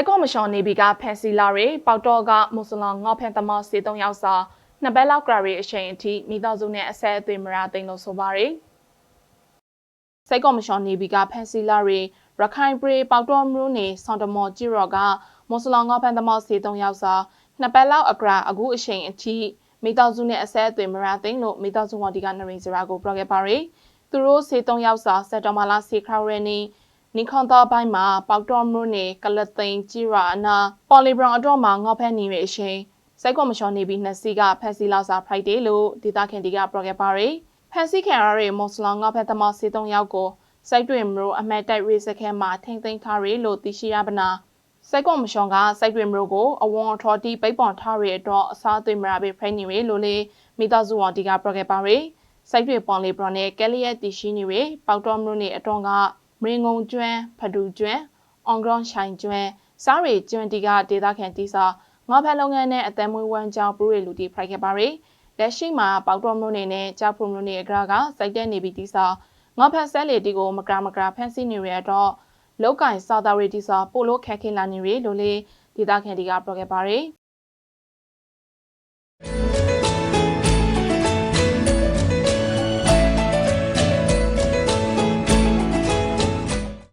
စိုက်ကောမရှင်နေဘီကဖန်စီလာတွေပေါတော့ကမွတ်စလင်ငေါဖန်သမောစေတုံးရောက်စာနှစ်ဘက်လောက်ကရာရီအချိန်အထိမိသားစုနဲ့အဆက်အသွယ်မရသိမ်းလို့ဆိုပါရယ်စိုက်ကောမရှင်နေဘီကဖန်စီလာတွေရခိုင်ပရီပေါတော့မရုနေဆောင်းတမော်ကြည့်ရော့ကမွတ်စလင်ငေါဖန်သမောစေတုံးရောက်စာနှစ်ဘက်လောက်အကရာအခုအချိန်အထိမိသားစုနဲ့အဆက်အသွယ်မရသိမ်းလို့မိသားစုဝန်ဒီကနရင်စရာကိုပြောခဲ့ပါရယ်သူတို့စေတုံးရောက်စာစက်တော်မာလာစီခရရနီ နိခွန်တော်ဘိုင်းမှာပေါတော်မရုနေကလသိန်ကြီးရာအနာပေါ်လီဘရောင်အတော့မှာငေါဖက်နေရအချိန်စိုက်ကောမရှင်နေပြီးနှစ်စီကဖက်စီလောက်စာဖရိုက်ဒေးလို့ဒေတာခင်ဒီကပရိုဂက်ပါရယ်ဖက်စီခင်ရရမော်စလောင်ငေါဖက်သမောက်စီတုံးယောက်ကိုစိုက်တွင်မရိုအမတ်တိုက်ရေးစခဲမှာထိမ့်သိမ်းထားရလို့သိရှိရပါနာစိုက်ကောမရှင်ကစိုက်တွင်မရိုကိုအဝန်အထော်တီပိတ်ပွန်ထားရတော့အစားသွေးမရာပဲဖရိုက်နေရလို့လေမိသားစုဝန်ဒီကပရိုဂက်ပါရယ်စိုက်တွေပွန်လီဘရော်နဲ့ကဲလီယက်တီရှိနေရပေါတော်မလို့နေအတော်က မရင်ငုံကျွမ်းဖဒူကျွမ်းအွန်ဂရွန်ရှိုင်ကျွမ်းစားရီကျွမ်းတီကဒေတာခန်တီစာငါဖက်လုပ်ငန်းနဲ့အသက်မွေးဝမ်းကြောင်းပရိုရီလူတီဖရိုက်ခဲ့ပါရယ်လက်ရှိမှာပေါတော်မလို့နေနဲ့ကြောက်ဖုံလို့နေအကရာကစိုက်တဲ့နေပြီးတီစာငါဖက်ဆက်လေတီကိုမကရာမကရာဖန်စီနေရတော့လောက်ကင်စာသာရီတီစာပိုလို့ခက်ခဲလာနေရလို့လေဒေတာခန်တီကပြောခဲ့ပါရယ်